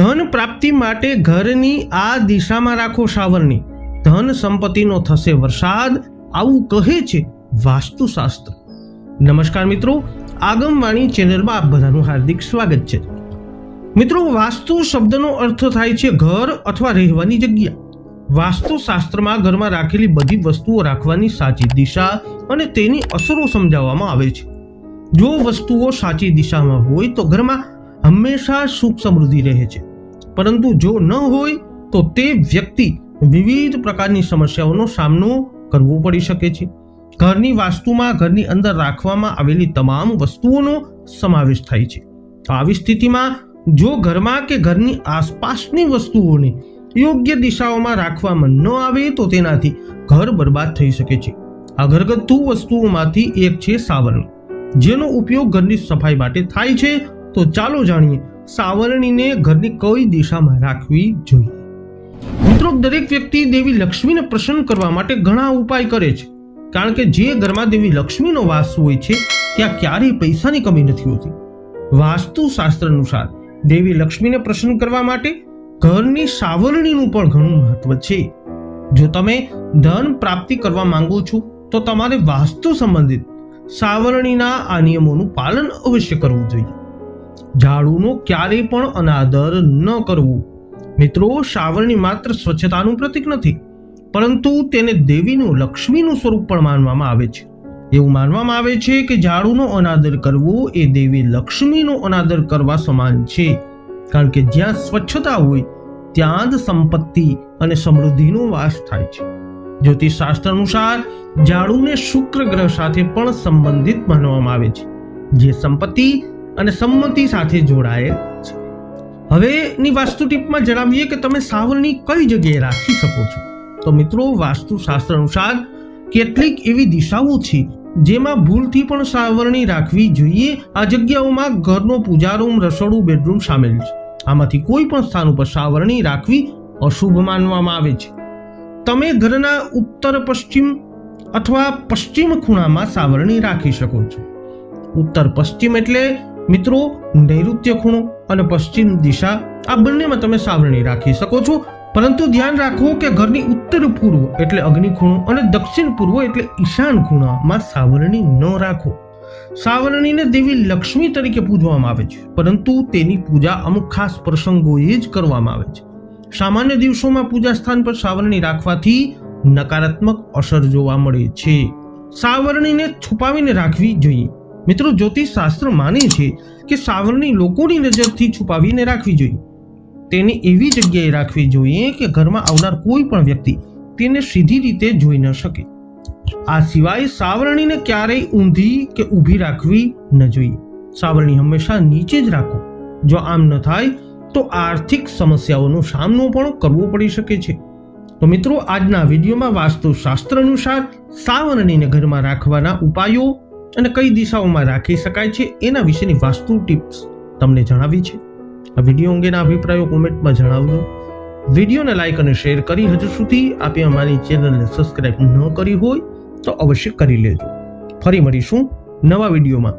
ધન પ્રાપ્તિ માટે ઘરની આ દિશામાં રાખો સાવરણી ધન સંપત્તિનો થશે વરસાદ, આવું કહે છે વાસ્તુશાસ્ત્ર. નમસ્કાર મિત્રો, આગમવાણી ચેનલમાં આપ બધાનું હાર્દિક સ્વાગત છે. મિત્રો, વાસ્તુ શબ્દનો અર્થ થાય છે ઘર અથવા રહેવાની જગ્યા. વાસ્તુશાસ્ત્રમાં ઘરમાં રાખેલી બધી વસ્તુઓ રાખવાની સાચી દિશા અને તેની અસરો સમજાવવામાં આવે છે. જો વસ્તુઓ સાચી દિશામાં હોય તો ઘરમાં હંમેશા સુખ સમૃદ્ધિ રહે છે. પરંતુ જો ન હોય, તો તે વ્યક્તિ વિવિધ પ્રકારની સમસ્યાઓનો સામનો કરવો પડી શકે છે. ઘરની વાસ્તુમાં ઘરની અંદર રાખવામાં આવેલી તમામ વસ્તુઓનો સમાવેશ થાય છે. આવી સ્થિતિમાં જો ઘરમાં કે ઘરની આસપાસની વસ્તુઓને યોગ્ય દિશાઓમાં રાખવામાં ન આવે, તો તેનાથી ઘર બરબાદ થઈ શકે છે. આ ઘરગથ્થુ વસ્તુઓમાંથી એક છે સાવરણી. જેનો ઉપયોગ ઘરની સફાઈ માટે થાય છે. તો ચાલો જાણીએ સાવરણીને ઘરની કઈ દિશામાં રાખવી જોઈએ? મિત્રો, દરેક વ્યક્તિ દેવી લક્ષ્મીને પ્રસન્ન કરવા માટે ઘણા ઉપાય કરે છે. કારણ કે જે ઘરમાં દેવી લક્ષ્મીનો વાસ હોય છે, ત્યાં ક્યારેય પૈસાની કમી નથી હોતી. વાસ્તુશાસ્ત્ર અનુસાર દેવી લક્ષ્મીને પ્રસન્ન કરવા માટે ઘરની સાવરણીનું પણ ઘણું મહત્વ છે. જો તમે ધન પ્રાપ્તિ કરવા માંગો છો, તો તમારે વાસ્તુ સંબંધિત સાવરણીના આ નિયમોનું પાલન અવશ્ય કરવું જોઈએ. ઝાડુનો ક્યારેય પણ અનાદર ન કરવું. મિત્રો સાવરણી માત્ર સ્વચ્છતાનું પ્રતીક નથી, પરંતુ તેને દેવીનું, લક્ષ્મીનું સ્વરૂપ પણ માનવામાં આવે છે. એવું માનવામાં આવે છે કે ઝાડુનો અનાદર કરવો એ દેવી લક્ષ્મીનો અનાદર કરવા સમાન છે. કારણ કે જ્યાં સ્વચ્છતા હોય, ત્યાં જ સંપત્તિ અને સમૃદ્ધિનો વાસ થાય છે. જ્યોતિષ શાસ્ત્ર અનુસાર ઝાડુને શુક્ર ગ્રહ સાથે પણ સંબંધિત માનવામાં આવે છે. જે સંપત્તિ અને સંમતિ સાથે જોડાયેલ છે. હવેની વાસ્તુ ટીપમાં જણાવીએ કે તમે સાવરણી કઈ જગ્યાએ રાખી શકો છો? તો મિત્રો, વાસ્તુશાસ્ત્ર અનુસાર કેટલીક એવી દિશાઓ છે જેમાં ભૂલથી પણ સાવરણી રાખવી જોઈએ. આ જગ્યાઓમાં ઘરનો પૂજારૂમ રસોડું, બેડરૂમ સામેલ છે. આમાંથી કોઈ પણ સ્થાન ઉપર સાવરણી રાખવી અશુભ માનવામાં આવે છે. તમે ઘરના ઉત્તર પશ્ચિમ અથવા પશ્ચિમ ખૂણામાં સાવરણી રાખી શકો છો. ઉત્તર પશ્ચિમ એટલે મિત્રો, નૈઋત્ય ખૂણો અને પશ્ચિમ દિશા, આ બંનેમાં તમે સાવરણી રાખી શકો છો. પરંતુ ધ્યાન રાખો કે ઘરની ઉત્તર પૂર્વ એટલે અગ્નિ ખૂણો અને દક્ષિણ પૂર્વ એટલે ઈશાન ખૂણામાં સાવરણી ન રાખો. સાવરણીને દેવી લક્ષ્મી તરીકે પૂજવામાં આવે છે, પરંતુ તેની પૂજા અમુક ખાસ પ્રસંગોએ જ કરવામાં આવે છે. સામાન્ય દિવસોમાં પૂજા સ્થાન પર સાવરણી રાખવાથી નકારાત્મક અસર જોવા મળે છે. સાવરણીને છુપાવીને રાખવી જોઈએ. મિત્રો જ્યોતિષ શાસ્ત્ર માને છે કે સાવરણી લોકોની નજરથી છુપાવીને રાખવી જોઈએ. તેને એવી જગ્યાએ રાખવી જોઈએ કે ઘરમાં આવનાર કોઈ પણ વ્યક્તિ તેને સીધી રીતે જોઈ ન શકે. આ સિવાય સાવરણીને ક્યારેય ઊંધી કે ઊભી રાખવી ન જોઈએ. સાવરણી હંમેશા નીચે જ રાખો. જો આમ ન થાય, તો આર્થિક સમસ્યાઓનો સામનો પણ કરવો પડી શકે છે. તો મિત્રો આજના વિડીયોમાં વાસ્તુશાસ્ત્ર અનુસાર સાવરણીને ઘરમાં રાખવાના ઉપાયો અને કઈ દિશાઓમાં રાખી શકાય છે એના વિશેની વાસ્તુ ટિપ્સ તમને જણાવી છે. આ વીડિયો અંગેના અભિપ્રાયો કોમેન્ટમાં જણાવજો. વિડીયોને લાઇક અને શેર કરી હજુ સુધી આપે અમારી ચેનલને સબસ્ક્રાઇબ ન કરી હોય તો અવશ્ય કરી લેજો. ફરી મળીશું નવા વિડીયોમાં.